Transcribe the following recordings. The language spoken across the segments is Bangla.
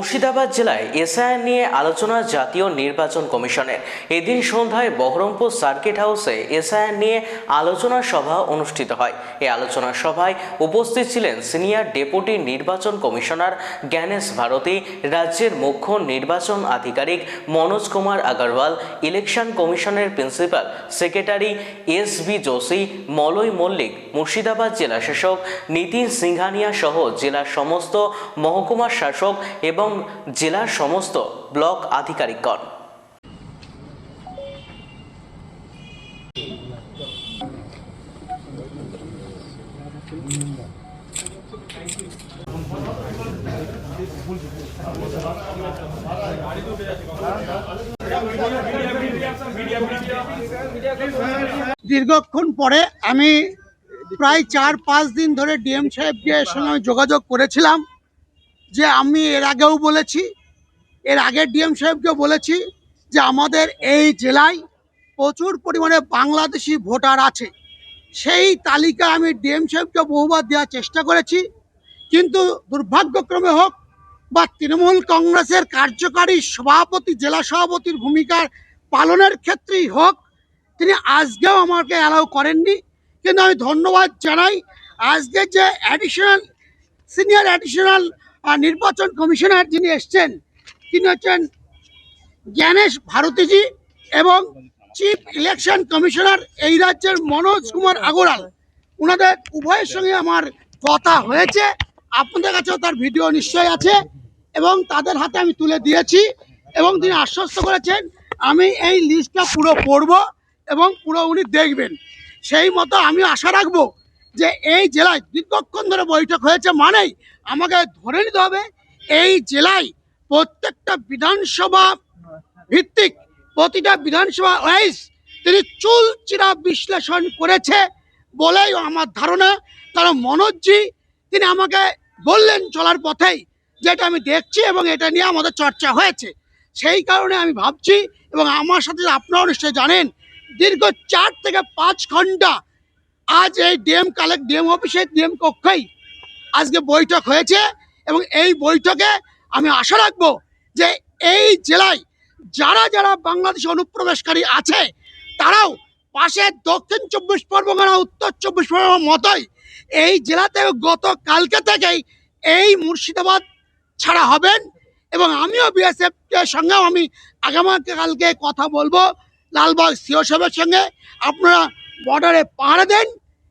মুর্শিদাবাদ জেলায় এসআইআর নিয়ে আলোচনা জাতীয় নির্বাচন কমিশনের। এদিন সন্ধ্যায় বহরমপুর সার্কিট হাউসে এসআইআর নিয়ে আলোচনা সভা অনুষ্ঠিত হয়। এই আলোচনা সভায় উপস্থিত ছিলেন সিনিয়র ডেপুটি নির্বাচন কমিশনার জ্ঞানেশ ভারতী, রাজ্যের মুখ্য নির্বাচন আধিকারিক মনোজ কুমার আগরওয়াল, ইলেকশন কমিশনের principal secretary S B Joshi, Malay Mallick, Murshidabad জেলা শাসক নীতিন সিংহানিয়া সহ জেলার সমস্ত মহকুমার শাসক এবং জেলার সমস্ত ব্লক আধিকারিকগণ। দীর্ঘক্ষণ পরে আমি প্রায় চার পাঁচ দিন ধরে ডিএম সাহেবকে সঙ্গে যোগাযোগ করেছিলাম। যে আমি এর আগেও বলেছি, এর আগের ডিএম সাহেবকে বলেছি যে আমাদের এই জেলায় প্রচুর পরিমাণে বাংলাদেশি ভোটার আছে। সেই তালিকা আমি ডিএম সাহেবকে বহুবার দেওয়ার চেষ্টা করেছি, কিন্তু দুর্ভাগ্যক্রমে হোক বা তৃণমূল কংগ্রেসের কার্যকারী সভাপতি, জেলা সভাপতির ভূমিকার পালনের ক্ষেত্রেই হোক, তিনি আজকেও আমাকে অ্যালাউ করেননি। কিন্তু আমি ধন্যবাদ জানাই আজকে যে অ্যাডিশনাল সিনিয়র অ্যাডিশনাল নির্বাচন কমিশনার যিনি এসছেন, তিনি হচ্ছেন জ্ঞানেশ ভারতীজি এবং চিফ ইলেকশন কমিশনার এই রাজ্যের মনোজ কুমার আগরওয়াল। ওনাদের উভয়ের সঙ্গে আমার কথা হয়েছে, আপনাদের কাছেও তার ভিডিও নিশ্চয় আছে এবং তাদের হাতে আমি তুলে দিয়েছি এবং তিনি আশ্বস্ত করেছেন, আমি এই লিস্টটা পুরো পড়ব এবং পুরো উনি দেখবেন। সেই মতো আমি আশা রাখব যে এই জেলায় দীর্ঘক্ষণ ধরে বৈঠক হয়েছে মানেই আমাকে ধরে নিতে হবে, এই জেলায় প্রত্যেকটা বিধানসভা ভিত্তিক প্রতিটা বিধানসভা ওয়াইজ তিনি চুল চিরা বিশ্লেষণ করেছে বলেই আমার ধারণা। কারণ মনোজজি, তিনি আমাকে বললেন চলার পথেই যেটা আমি দেখছি এবং এটা নিয়ে আমাদের চর্চা হয়েছে। সেই কারণে আমি ভাবছি এবং আমার সাথে আপনারা নিশ্চয়ই জানেন, দীর্ঘ চার থেকে পাঁচ ঘণ্টা আজ এই ডিএম কালেক্ট ডিএম অফিসে ডিএম কক্ষেই আজকে বৈঠক হয়েছে এবং এই বৈঠকে আমি আশা রাখব যে এই জেলায় যারা যারা বাংলাদেশে অনুপ্রবেশকারী আছে, তারাও পাশে দক্ষিণ চব্বিশ পরগনা, উত্তর চব্বিশ পরগনার মতোই এই জেলাতে গত কালকে থেকেই এই মুর্শিদাবাদ ছাড়া হবেন এবং আমিও বিএসএফ এর সঙ্গেও আমি আগামীকালকে কথা বলব। লালবাগ সিও সাহেবের সঙ্গে। আপনারা বর্ডারে পাহারা দেন।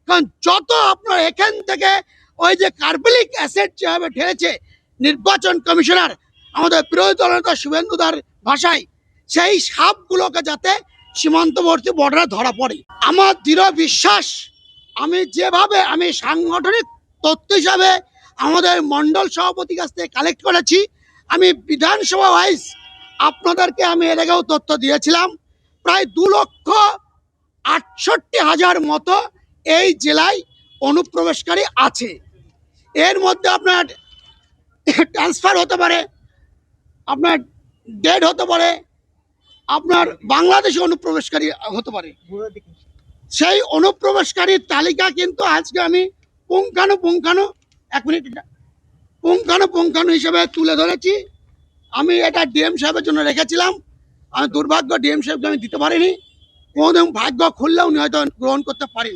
কারণ যত আপনার এখান থেকে ওই যে কার্বলিক অ্যাসেট যেভাবে ঠেলেছে নির্বাচন কমিশনার, আমাদের বিরোধী দলনেতা শুভেন্দুদার ভাষায়, সেই সাপগুলোকে যাতে সীমান্তবর্তী বর্ডারে ধরা পড়ে। আমার দৃঢ় বিশ্বাস, আমি যেভাবে আমি সাংগঠনিক তথ্য হিসাবে আমাদের মণ্ডল সভাপতির কাছ থেকে কালেক্ট করেছি, আমি বিধানসভা ওয়াইজ আপনাদেরকে আমি এর আগেও তথ্য দিয়েছিলাম, প্রায় দু লক্ষ আটষট্টি হাজার মতো এই জেলায় অনুপ্রবেশকারী আছে। এর মধ্যে আপনার ট্রান্সফার হতে পারে, আপনার ডেড হতে পারে, আপনার বাংলাদেশে অনুপ্রবেশকারী হতে পারে। সেই অনুপ্রবেশকারীর তালিকা কিন্তু আজকে আমি পুঙ্খানু পুঙ্খানু, এক মিনিট, পুঙ্খানু পুঙ্খানু হিসেবে তুলে ধরেছি। আমি এটা ডিএম সাহেবের জন্য রেখেছিলাম। আমি দুর্ভাগ্য ডিএম সাহেবকে আমি দিতে পারিনি। কোনোদিন ভাগ্য খুললে উনি হয়তো গ্রহণ করতে পারেন।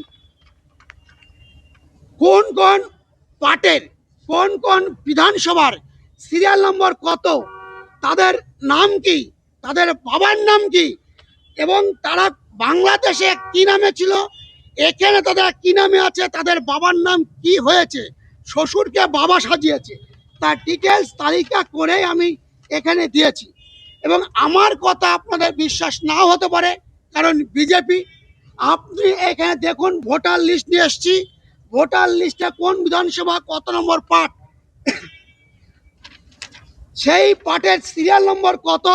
কোন কোন পার্টের, কোন কোন বিধানসভার সিরিয়াল নম্বর কত, তাদের নাম কি, তাদের বাবার নাম কি, এবং তারা বাংলাদেশে কি নামে ছিল, এখানে তাদের কি নামে আছে, তাদের বাবার নাম কি হয়েছে, শ্বশুরকে বাবা সাজিয়েছে, তার ডিটেলস তালিকা করে আমি এখানে দিয়েছি। এবং আমার কথা আপনাদের বিশ্বাস নাও হতে পারে, কারণ বিজেপি, আপনি এখানে দেখুন ভোটার লিস্ট নিয়ে এসছি। ভোটার লিস্টে কোন বিধানসভা কত নম্বর পার্ট সেই পার্টের সিরিয়াল নম্বর কত?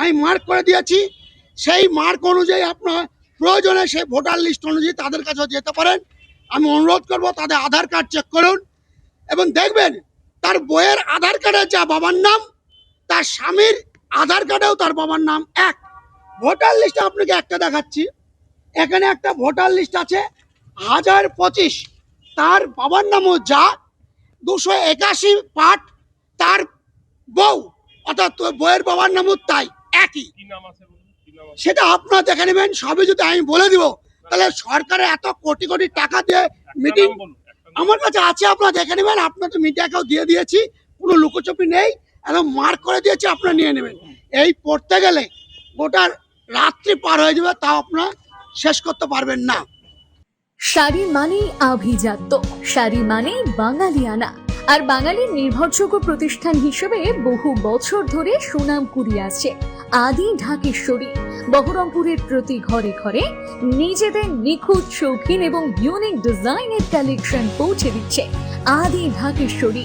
আমি মার্ক করে দিয়েছি। সেই মার্ক অনুযায়ী আপনার প্রয়োজনে সেই ভোটার লিস্ট অনুযায়ী তাদের কাছেও যেতে পারেন। আমি অনুরোধ করব তাদের আধার কার্ড চেক করুন। এবং দেখবেন, তার বইয়ের আধার কার্ডে যা বাবার নাম, তার স্বামীর আধার কার্ডেও তার বাবার নাম এক। ভোটার লিস্ট আপনাকে একটা দেখাচ্ছি। এখানে একটা ভোটার লিস্ট আছে। হাজার পঁচিশ। তার বাবার নামও যা। দুশো একাশি পাঠ তার বউ। অর্থাৎ তোর বইয়ের বাবার নামও তাই একই। সেটা আপনারা দেখে নেবেন সবই যদি আমি বলে দিব তাহলে সরকারের এত কোটি কোটি টাকা দিয়ে মিটিং। আমার কাছে আছে আপনারা দেখে নেবেন আপনার তো মিডিয়াকেও দিয়ে দিয়েছি কোনো লুকোচুপি নেই একদম মার্ক করে দিয়েছি আপনারা নিয়ে নেবেন। এই পড়তে গেলে গোটা রাত্রি পার হয়ে যাবে তাও আপনারা শেষ করতে পারবেন না। শাড়ি মানেই আভিজাত্য। শাড়ি মানেই বাঙালিয়ানা। আর বাঙালির নির্ভরযোগ্য প্রতিষ্ঠান হিসেবে বহু বছর ধরে সুনাম কুড়িয়ে আসছে আদি ঢাকেশ্বরী। বহরমপুরের প্রতি ঘরে ঘরে নিজেদের নিখুঁত শৌখিন এবং ইউনিক ডিজাইনের কালেকশন পৌঁছে দিচ্ছে আদি ঢাকেশ্বরী।